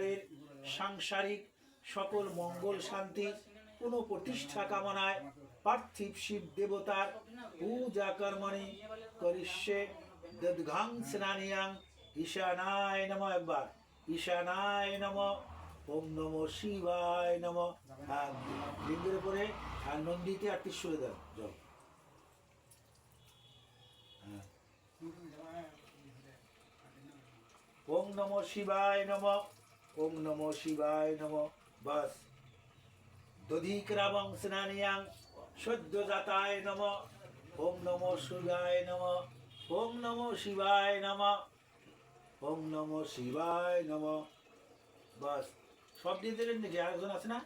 পরিবারের সাংসারিক সকল মঙ্গল শান্তি পুনঃ প্রতিষ্ঠা কামনায় পার্থিব শিব দেবতার পূজা কর্মণি করিষ্যে দদ্ঘাং স্নানিয়াং ঈশানায় নম একবার, ঈশানায় নম, ওম নম শিবায় নম লিঙ্গের উপরে আর নন্দীতে আর ত্রিশুলে দেন জল। ওম নম শিবায় নম ওম নম শিবায় নম। বাস। দধিক্রাবং স্নানিয়াং সদ্যজাতায় নম। ওম নম শিবায় নম। ওম নম শিবায় নম। ওম নম শিবায় নম। বাস। সব দিয়ে দিলেন নাকি? আরেকজন আছে না?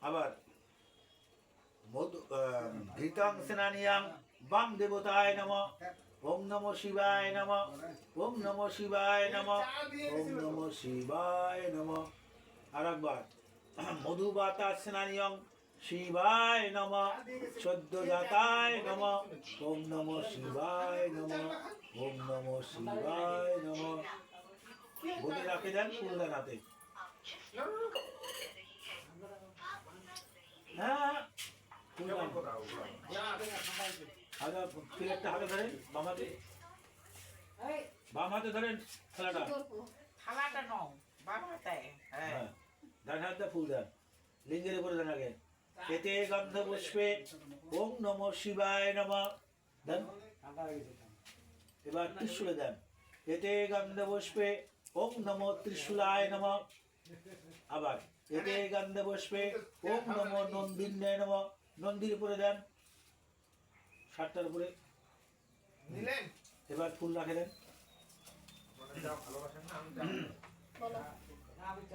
আবার। মধু ঘৃতাং স্নানিয়াং বাম দেবতায় নম। ওম নম শিবায় নম। ওম নম শিবায় নম। ওম নম শিবায় নম। আর একবার মধুবাতা স্নানিয়ং শিবায় নম। সদ্যজাতায় নম। ওম নম শিবায় নম। ওম নম শিবায় নম। বলে রাখে দেন ফুলদান হাতে হ্যাঁ। হাতে ধরেন বাম হাতে। বাম হাতে ধরেন থালাটা নাও হ্যাঁ। হ্যাঁ ডান হাতটা ফুল দেন লিঙ্গের উপরে দেন আগে। এতে গন্ধ পুষ্পে ওম নম শিবায় নম। দেন। এবার ত্রিশুলে দেন। এতে গন্ধ পুষ্পে ওম নম ত্রিশুলায় নম। আবার এতে গন্ধ পুষ্পে ওম নম নন্দিন্যায় নম। নন্দীর উপরে দেন। সাতটার উপরে। নিলেন? এবার ফুল রাখে দেন।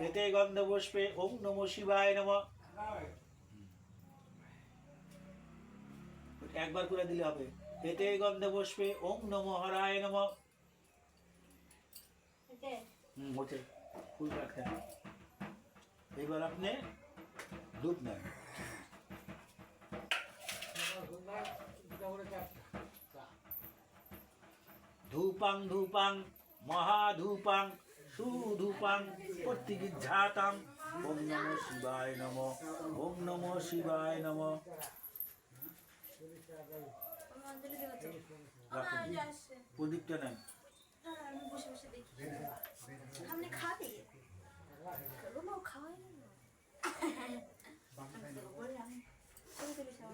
এতে গন্ধ পুষ্পে ওম নম শিবায় নম। একবার করে দিলে হবে। এতে গন্ধ পুষ্পে ওম নম হরায় নম। হুম হচ্ছে ফুল রাখেন এবার আপনি দুধ নেন? ধূপাং ধূপাং মহাধূপাং সুধূপাং প্রতিগিঝাতাং ওম নম শিবায় নম ওম নম শিবায় নম। আমি অঞ্জলি দেবো তো রাখুন আমার যে প্রদীপটা নেন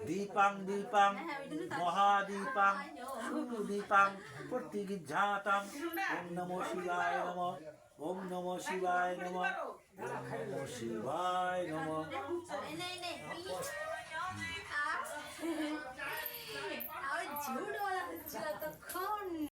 দীপাং দীপাং মহাদীপাং সুদীপাং প্রতিগিঝাতাং ওম নম শিবায় নম ওম নম শিবায় নম ওম নম শিবায় নম